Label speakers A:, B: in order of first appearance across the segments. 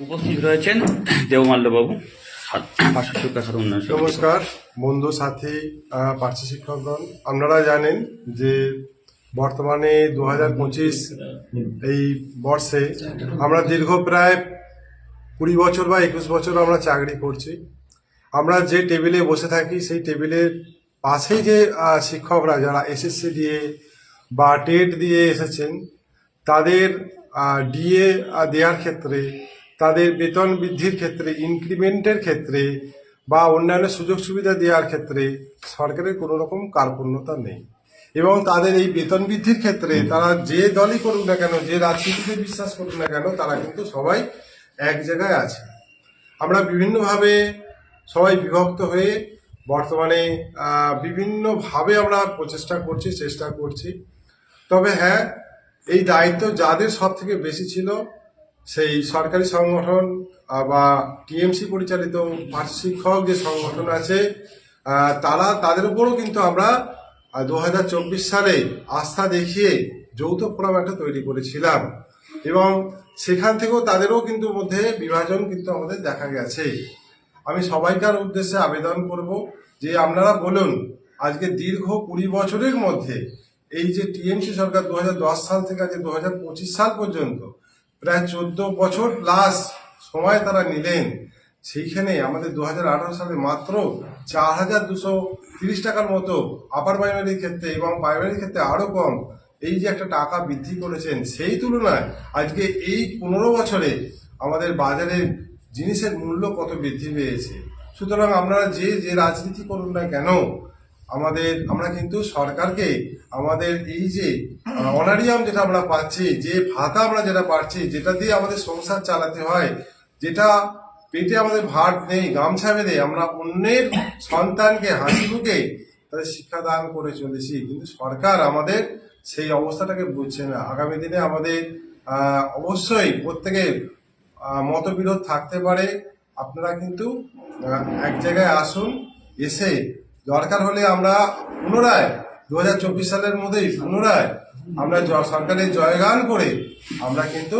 A: উপস্থিত রয়েছেন দেবমাল্যবাবু উন্নয়ন
B: নমস্কার, বন্ধু সাথী পার্শ্ব শিক্ষকগণ। আপনারা জানেন যে বর্তমানে দু হাজার পঁচিশ এই বর্ষে আমরা দীর্ঘ প্রায় কুড়ি বছর বা একুশ বছর আমরা চাকরি করছি। আমরা যে টেবিলে বসে থাকি, সেই টেবিলের পাশেই যে শিক্ষকরা যারা এসএসসি দিয়ে বা টেট দিয়ে এসেছেন, তাদের ডিএ দেওয়ার ক্ষেত্রে তাদের বেতন বৃদ্ধির ক্ষেত্রে ইনক্রিমেন্টের ক্ষেত্রে বা অন্যান্য সুযোগ সুবিধা দেওয়ার ক্ষেত্রে সরকারের কোনো রকম কার্পণ্যতা নেই। এবং তাদের এই বেতন বৃদ্ধির ক্ষেত্রে তারা যে দলই করুক না কেন, যে রাজনীতিতে বিশ্বাস করুক না কেন, তারা কিন্তু সবাই এক জায়গায় আছে। আমরা বিভিন্নভাবে সবাই বিভক্ত হয়ে বর্তমানে বিভিন্নভাবে আমরা প্রচেষ্টা করছি, চেষ্টা করছি। তবে হ্যাঁ এই দায়িত্ব যাদের সব থেকে বেশি ছিল সেই সরকারি সংগঠন বা টিএমসি পরিচালিত শিক্ষক যে সংগঠন আছে তারা তাদের উপরও কিন্তু আমরা দু হাজার চব্বিশ সালে আস্থা দেখিয়ে যৌথ ফোরাম একটা তৈরি করেছিলাম। এবং সেখান থেকেও তাদেরও কিন্তু মধ্যে বিভাজন কিন্তু আমাদের দেখা গেছে। আমি সবাইকার উদ্দেশ্যে আবেদন করব যে আপনারা বলুন, আজকে দীর্ঘ কুড়ি বছরের মধ্যে এই যে টিএমসি সরকার দু হাজার দশ সাল থেকে আজকে দুহাজার পঁচিশ সাল পর্যন্ত প্রায় চোদ্দ বছর প্লাস সময় তারা নিলেন। সেইখানে আমাদের দু হাজার আঠারো সালে মাত্র চার হাজার দুশো তিরিশ টাকার মতো আপার প্রাইমারির ক্ষেত্রে এবং প্রাইমারির ক্ষেত্রে আরও কম এই যে একটা টাকা বৃদ্ধি করেছেন, সেই তুলনায় আজকে এই পনেরো বছরে আমাদের বাজারের জিনিসের মূল্য কত বৃদ্ধি পেয়েছে। সুতরাং আপনারা যে যে রাজনীতি করুন না কেন আমাদের, আমরা কিন্তু সরকারকে আমাদের এই যে অনারিয়াম যেটা আমরা পাচ্ছি, যে ভাতা আমরা যেটা পাচ্ছি, যেটা দিয়ে আমাদের সংসার চালাতে হয়, যেটা পেটে আমাদের ভাত নেই, গামছা বেঁধে আমরা অন্যের সন্তানকে হাসি মুখে তাদের শিক্ষাদান করে চলেছি। কিন্তু সরকার আমাদের সেই অবস্থাটাকে বুঝছে না। আগামী দিনে আমাদের অবশ্যই প্রত্যেকের মতবিরোধ থাকতে পারে। আপনারা কিন্তু এক জায়গায় আসুন, এসে দরকার হলে আমরা পুনরায় দু হাজার চব্বিশ সালের মধ্যেই পুনরায় আমরা সরকারের জয়গান করে আমরা কিন্তু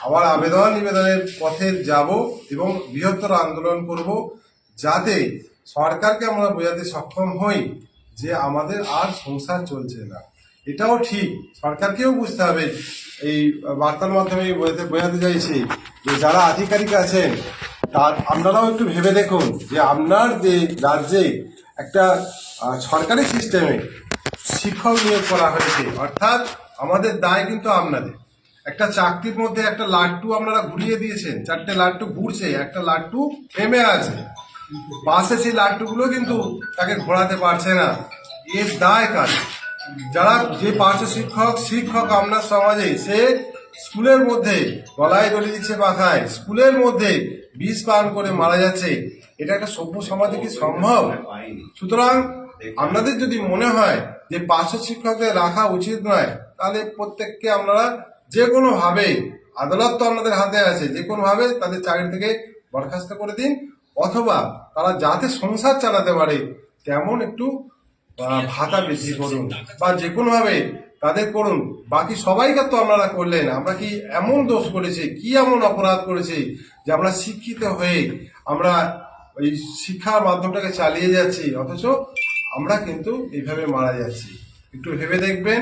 B: আবার আবেদন নিবেদনের পথে যাব এবং বৃহত্তর আন্দোলন করব যাতে সরকারকে আমরা বোঝাতে সক্ষম হই যে আমাদের আর সংসার চলছে না। এটাও ঠিক। সরকারকেও বুঝতে হবে। এই বার্তার মাধ্যমে বোঝাতে বোঝাতে চাইছি যে যারা আধিকারিক আছেন, তার আপনারাও একটু ভেবে দেখুন যে আপনার যে রাজ্যে একটা সরকারি সিস্টেমে শিক্ষক নিয়োগ করা হয়েছে। অর্থাৎ আমাদের দায় কিন্তু আপনাদের। একটা চাকরির মধ্যে একটা লাট্টু আপনারা ঘুরিয়ে দিয়েছেন, চারটে লাট্টু ঘুরছে, একটা লাট্টু থেমে আছে। পাশে সেই লাট্টুগুলো কিন্তু তাকে ঘোরাতে পারছে না। এর দায় কার? যারা যে পার্শ্ব শিক্ষক শিক্ষক আপনার সমাজে, সে স্কুলের মধ্যে গলায় দড়ি দিচ্ছে পাখায় স্কুলের মধ্যে বিষ পান করে মারা যাচ্ছে, এটা একটা সভ্য সমাজে কি সম্ভব? সুতরাং আপনাদের যদি মনে হয় যে পার্শ্ব শিক্ষকদের রাখা উচিত নয়, তাহলে প্রত্যেককে আপনারা যে কোনো ভাবে আদালত তো আপনাদের হাতে আছে যে কোনো ভাবে তাদের চাকরি থেকে বরখাস্ত করে দিন, অথবা তারা যাতে সংসার চালাতে পারে, তেমন একটু ভাতা বেশি করুন, বা যে কোনো ভাবে তাদের করুন। বাকি সবাইকে তো আপনারা করলেন। আমরা কি এমন দোষ করেছি? কি এমন অপরাধ করেছি যে আমরা শিক্ষিত হয়ে আমরা এই শিক্ষার মাধ্যমটাকে চালিয়ে যাচ্ছি? অথচ আমরা কিন্তু এইভাবে মারা যাচ্ছি। একটু ভেবে দেখবেন।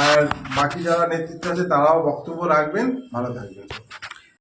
B: আর বাকি যারা নেতৃত্ব আছে তারাও বক্তব্য রাখবেন। ভালো থাকবেন।